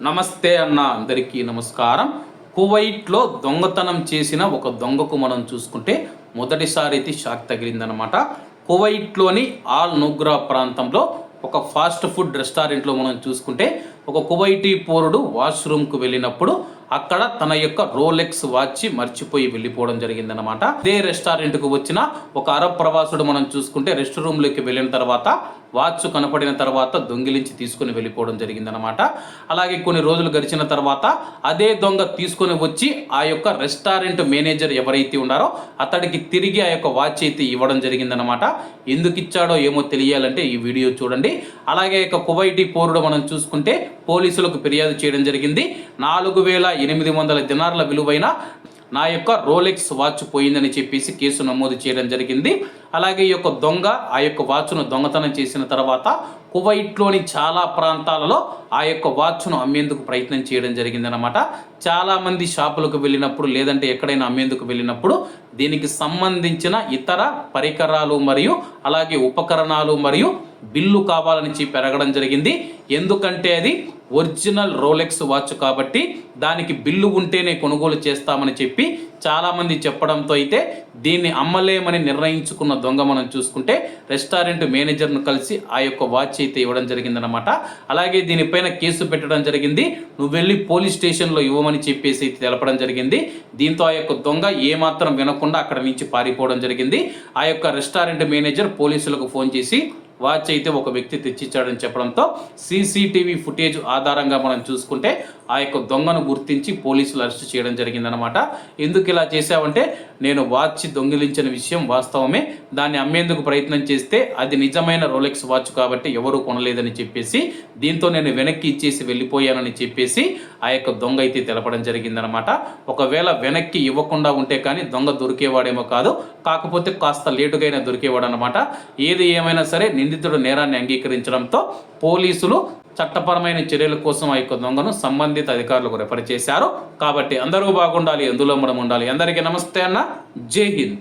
నమస్తే అన్న అందరికీ నమస్కారం. కువైట్లో దొంగతనం చేసిన ఒక దొంగకు మనం చూసుకుంటే మొదటిసారి అయితే షాక్ తగిలిందనమాట కువైట్లోని ఆల్ నుగ్రా ప్రాంతంలో ఒక ఫాస్ట్ ఫుడ్ రెస్టారెంట్లో మనం చూసుకుంటే ఒక కువైటీ పౌరుడు వాష్రూమ్కు వెళ్ళినప్పుడు అక్కడ తన యొక్క రోలెక్స్ వాచ్ మర్చిపోయి వెళ్ళిపోవడం జరిగిందనమాట అదే రెస్టారెంట్కు వచ్చిన ఒక అరబ్ ప్రవాసుడు మనం చూసుకుంటే రెస్ట్ రూమ్లోకి వెళ్ళిన తర్వాత వాచ్ కనపడిన తర్వాత దొంగిలించి తీసుకుని వెళ్ళిపోవడం జరిగిందనమాట అలాగే కొన్ని రోజులు గడిచిన తర్వాత అదే దొంగ తీసుకొని వచ్చి ఆ యొక్క రెస్టారెంట్ మేనేజర్ ఎవరైతే ఉన్నారో అతడికి తిరిగి ఆ యొక్క వాచ్ అయితే ఇవ్వడం జరిగిందనమాట ఎందుకు ఇచ్చాడో ఏమో తెలియాలంటే ఈ వీడియో చూడండి. అలాగే యొక్క కువైటీ పోరుడు మనం చూసుకుంటే పోలీసులకు ఫిర్యాదు చేయడం జరిగింది. నాలుగు వేల ఎనిమిది వందల దినార్ల విలువైన నా యొక్క రోలెక్స్ వాచ్ పోయిందని చెప్పేసి కేసు నమోదు చేయడం జరిగింది. అలాగే ఈ యొక్క దొంగ ఆ యొక్క వాచ్ను దొంగతనం చేసిన తర్వాత కువైట్లోని చాలా ప్రాంతాలలో ఆ యొక్క వాచ్ను అమ్మేందుకు ప్రయత్నం చేయడం జరిగిందనమాట చాలామంది షాపులకు వెళ్ళినప్పుడు లేదంటే ఎక్కడైనా అమ్మేందుకు వెళ్ళినప్పుడు దీనికి సంబంధించిన ఇతర పరికరాలు మరియు అలాగే ఉపకరణాలు మరియు బిల్లు కావాలని చెప్పి అడగడం జరిగింది. ఎందుకంటే అది ఒరిజినల్ రోలెక్స్ వాచ్ కాబట్టి దానికి బిల్లు ఉంటేనే కొనుగోలు చేస్తామని చెప్పి చాలామంది చెప్పడంతో అయితే దీన్ని అమ్మలేమని నిర్ణయించుకున్న దొంగ మనం చూసుకుంటే రెస్టారెంట్ మేనేజర్ను కలిసి ఆ యొక్క వాచ్ అయితే ఇవ్వడం జరిగిందనమాట అలాగే దీనిపైన కేసు పెట్టడం జరిగింది. నువ్వు వెళ్ళి పోలీస్ స్టేషన్లో ఇవ్వమని చెప్పేసి అయితే తెలపడం జరిగింది. దీంతో ఆ యొక్క దొంగ ఏమాత్రం వినకుండా అక్కడ నుంచి పారిపోవడం జరిగింది. ఆ యొక్క రెస్టారెంట్ మేనేజర్ పోలీసులకు ఫోన్ చేసి వాచ్ అయితే ఒక వ్యక్తి తెచ్చిచ్చాడని చెప్పడంతో సీసీటీవీ ఫుటేజ్ ఆధారంగా మనం చూసుకుంటే ఆ యొక్క దొంగను గుర్తించి పోలీసులు అరెస్ట్ చేయడం జరిగిందనమాట ఎందుకు ఇలా చేశావంటే నేను వాచ్ దొంగిలించిన విషయం వాస్తవమే. దాన్ని అమ్మేందుకు ప్రయత్నం చేస్తే అది నిజమైన రోలెక్స్ వాచ్ కాబట్టి ఎవరూ కొనలేదని చెప్పేసి దీంతో నేను వెనక్కి ఇచ్చేసి వెళ్ళిపోయానని చెప్పేసి ఆ యొక్క దొంగ అయితే తెలపడం జరిగిందనమాట ఒకవేళ వెనక్కి ఇవ్వకుండా ఉంటే కానీ దొంగ దొరికేవాడేమో కాదు. కాకపోతే కాస్త లేటుగా అయినా దొరికేవాడు అనమాట ఏది ఏమైనా సరే నిందితుడు నేరాన్ని అంగీకరించడంతో పోలీసులు చట్టపరమైన చర్యల కోసం ఆ యొక్క దొంగను సంబంధిత అధికారులకు రెఫర్ చేశారు కాబట్టి అందరూ బాగుండాలి ఎందులో మనం ఉండాలి. అందరికీ నమస్తే అన్న. జై హింద్.